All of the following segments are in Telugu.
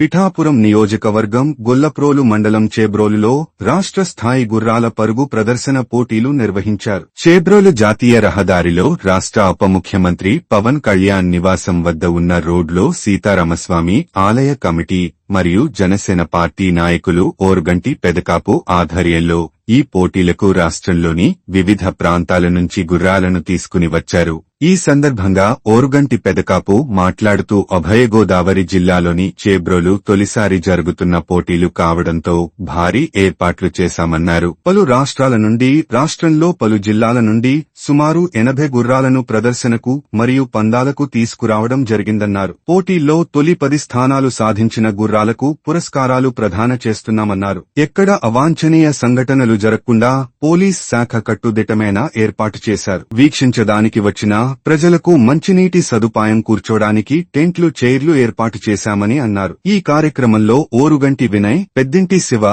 పిఠాపురం నియోజకవర్గం గొల్లప్రోలు మండలం చేబ్రోలులో రాష్ట్ర స్థాయి గుర్రాల పరుగు ప్రదర్శన పోటీలు నిర్వహించారు. చేబ్రోలు జాతీయ రహదారిలో రాష్ట్ర ఉప ముఖ్యమంత్రి పవన్ కళ్యాణ్ నివాసం వద్ద ఉన్న రోడ్లో సీతారామస్వామి ఆలయ కమిటీ మరియు జనసేన పార్టీ నాయకులు ఓర్గంటి పెదకాపు ఆధ్వర్యంలో ఈ పోటీలకు రాష్ట్రంలోని వివిధ ప్రాంతాల నుంచి గుర్రాలను తీసుకుని వచ్చారు. ఈ సందర్భంగా ఓరుగంటి పెదకాపు మాట్లాడుతూ అభయగోదావరి జిల్లాలోని చేబ్రోలు తొలిసారి జరుగుతున్న పోటీలు కావడంతో భారీ ఏర్పాట్లు చేశామన్నారు. పలు రాష్ట్రాల నుండి రాష్ట్రంలో పలు జిల్లాల నుండి సుమారు ఎనభై గుర్రాలను ప్రదర్శనకు మరియు పందాలకు తీసుకురావడం జరిగిందన్నారు. పోటీల్లో తొలి పది స్థానాలు సాధించిన గుర్రాలకు పురస్కారాలు ప్రదాన చేస్తున్నామన్నారు. ఎక్కడ అవాంఛనీయ సంఘటనలు జరగకుండా పోలీస్ శాఖ కట్టుదిట్టమైన ఏర్పాటు చేశారు. వీక్షించడానికి వచ్చిన ప్రజలకు మంచినీటి సదుపాయం కూర్చోడానికి టెంట్లు చైర్లు ఏర్పాటు చేశామని అన్నారు. ఈ కార్యక్రమంలో ఓరుగంటి వినయ్ పెద్దింటి శివ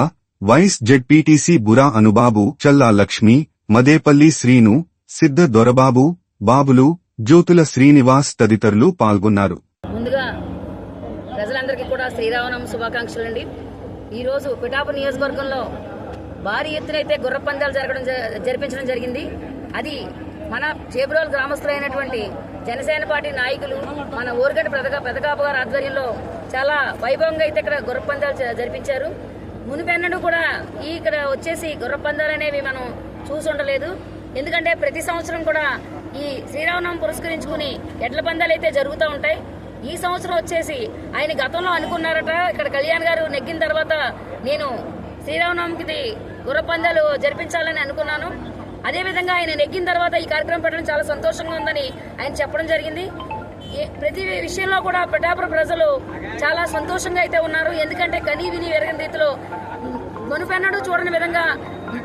వైస్ జెడ్పీటీసీ బురా అనుబాబు చల్లా లక్ష్మి మదేపల్లి శ్రీను సిద్ధ దొరబాబు బాబులు జ్యోతుల శ్రీనివాస్ తదితరులు పాల్గొన్నారు. శ్రీరామనవమి శుభాకాంక్షలు అండి. ఈరోజు పిఠాపు నియోజకవర్గంలో భారీ ఎత్తున అయితే గుర్ర పందాలు జరగడం జ- జరిపించడం జరిగింది. అది మన చేబ్రోల్ గ్రామస్తులైనటువంటి జనసేన పార్టీ నాయకులు మన ఊరగడ్డ పెదగా పెదకాపు గారి ఆధ్వర్యంలో చాలా వైభవంగా అయితే ఇక్కడ గుర్ర పందాలు జరిపించారు. మునిపెన్నడు కూడా ఈ ఇక్కడ వచ్చేసి గుర్ర పందాలు అనేవి మనం చూసి ఉండలేదు. ఎందుకంటే ప్రతి సంవత్సరం కూడా ఈ శ్రీరామనవం పురస్కరించుకుని ఎడ్ల పందాలు అయితే జరుగుతూ ఉంటాయి. ఈ సంవత్సరం వచ్చేసి ఆయన గతంలో అనుకున్నారట. ఇక్కడ కళ్యాణ్ గారు నెగ్గిన తర్వాత నేను శ్రీరామనవమికి గుర్రపందాలు జరిపించాలని అనుకున్నాను. అదేవిధంగా ఆయన నెగ్గిన తర్వాత ఈ కార్యక్రమం పెట్టడం చాలా సంతోషంగా ఉందని ఆయన చెప్పడం జరిగింది. ప్రతి విషయంలో కూడా పిఠాపురం ప్రజలు చాలా సంతోషంగా అయితే ఉన్నారు. ఎందుకంటే కనీ విని ఎరగని రీతిలో మునుపెన్నడూ చూడని విధంగా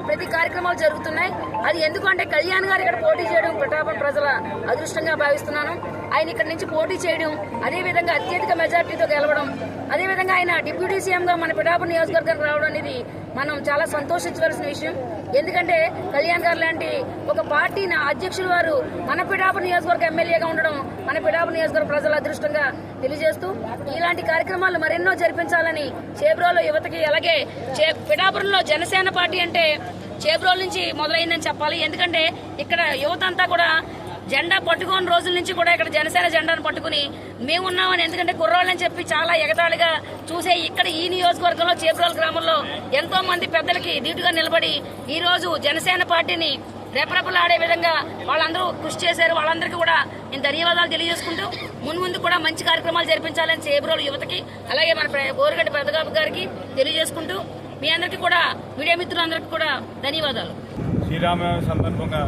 ప్రతి కార్యక్రమాలు జరుగుతున్నాయి. అది ఎందుకంటే కళ్యాణ్ గారు ఇక్కడ పోటీ చేయడం ప్రతాపం ప్రజల అదృష్టంగా భావిస్తున్నాను. ఆయన ఇక్కడ నుంచి పోటీ చేయడం అదే విధంగా అత్యధిక మెజార్టీతో గెలవడం అదే విధంగా ఆయన డిప్యూటీ సీఎంగా మన పిఠాపురం నియోజకవర్గానికి రావడం అనేది మనం చాలా సంతోషించవలసిన విషయం. ఎందుకంటే కళ్యాణ్ గారు లాంటి ఒక పార్టీ నా అధ్యక్షులు వారు మన పిఠాపురం నియోజకవర్గ ఎమ్మెల్యేగా ఉండడం మన పిఠాపురం నియోజకవర్గ ప్రజల అదృష్టంగా తెలియజేస్తూ ఇలాంటి కార్యక్రమాలు మరెన్నో జరిపించాలని చేబ్రోలో యువతకి అలాగే చే- పిఠాపురంలో జనసేన పార్టీ అంటే చేబ్రోల్ నుంచి మొదలైందని చెప్పాలి. ఎందుకంటే ఇక్కడ యువత అంతా కూడా జెండా పట్టుకోని రోజుల నుంచి కూడా ఇక్కడ జనసేన జెండాను పట్టుకుని మేమున్నామని ఎందుకంటే కుర్రోళ్ళని చెప్పి చాలా ఎగతాళిగా చూసే ఇక్కడ ఈ నియోజకవర్గంలో చేబ్రోల్ గ్రామంలో ఎంతో మంది పెద్దలకి ధీటుగా నిలబడి ఈ రోజు జనసేన పార్టీని రెపరెపలాడే విధంగా వాళ్ళందరూ కృషి చేశారు. వాళ్ళందరికీ కూడా నేను ధన్యవాదాలు తెలియజేసుకుంటూ మున్ముందు కూడా మంచి కార్యక్రమాలు జరిపించాలని చేబ్రోలు యువతకి అలాగే మన ప్ర- గోరుగడ్డ పెద్దగాపు గారికి తెలియజేసుకుంటూ మీ అందరికీ కూడా మీడియా మిత్రులందరికీ కూడా ధన్యవాదాలు. శ్రీరామనవమి సందర్భంగా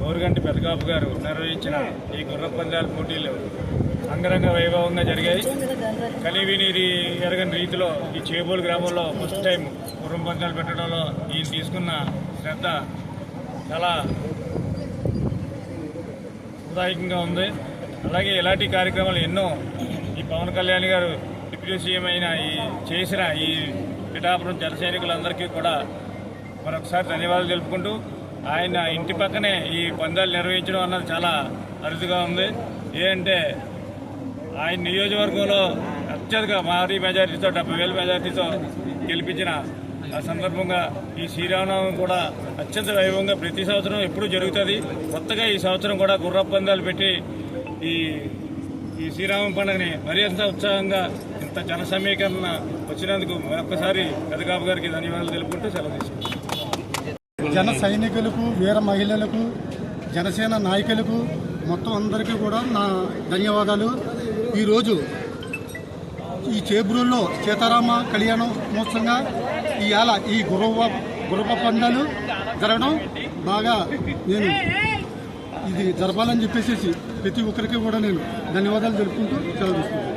గౌరగంటి పెదగాపు గారు నిర్వహించిన ఈ గుర్ర పందాల పోటీలు అంగరంగ వైభవంగా జరిగాయి. కలివిని ఎరగని రీతిలో ఈ చేబోలు గ్రామంలో ఫస్ట్ టైం గుర్రం పందాలు పెట్టడంలో ఈయన తీసుకున్న శ్రద్ధ చాలా ఉదాయకంగా ఉంది. అలాగే ఇలాంటి కార్యక్రమాలు ఎన్నో ఈ పవన్ కళ్యాణ్ గారు డిప్యూటీ సీఎం అయిన ఈ చేసిన ఈ పిఠాపురం జన సైనికులందరికీ కూడా మరొకసారి ధన్యవాదాలు తెలుపుకుంటూ ఆయన ఇంటి పక్కనే ఈ పందాలు నిర్వహించడం అన్నది చాలా అరుదుగా ఉంది. ఏంటంటే ఆయన నియోజకవర్గంలో అత్యధిక భారీ మెజారిటీతో డెబ్బై వేల మెజారిటీతో గెలిపించిన ఆ సందర్భంగా ఈ శ్రీరామనవమి కూడా అత్యంత వైభవంగా ప్రతి సంవత్సరం ఎప్పుడూ జరుగుతుంది. కొత్తగా ఈ సంవత్సరం కూడా గుర్ర పందాలు పెట్టి ఈ ఈ శ్రీరామ పండుగని మరింత ఉత్సాహంగా ఇంత జన సమీకరణ వచ్చినందుకు ఒక్కసారి పెదకాపు గారికి ధన్యవాదాలు తెలుపుకుంటూ సెలవు తీసుకుంటాం జన సైనికులకు వీర మహిళలకు జనసేన నాయకులకు మొత్తం అందరికీ కూడా నా ధన్యవాదాలు. ఈరోజు ఈ చేబ్రూల్లో సీతారామ కళ్యాణం మహోత్సవంగా ఇవాళ ఈ గుర్రవ గుర్రప పందాలు జరగడం బాగా నేను ఇది జరపాలని చెప్పేసి ప్రతి ఒక్కరికి కూడా నేను ధన్యవాదాలు తెలుపుకుంటూ సెలవు తీసుకుంటాను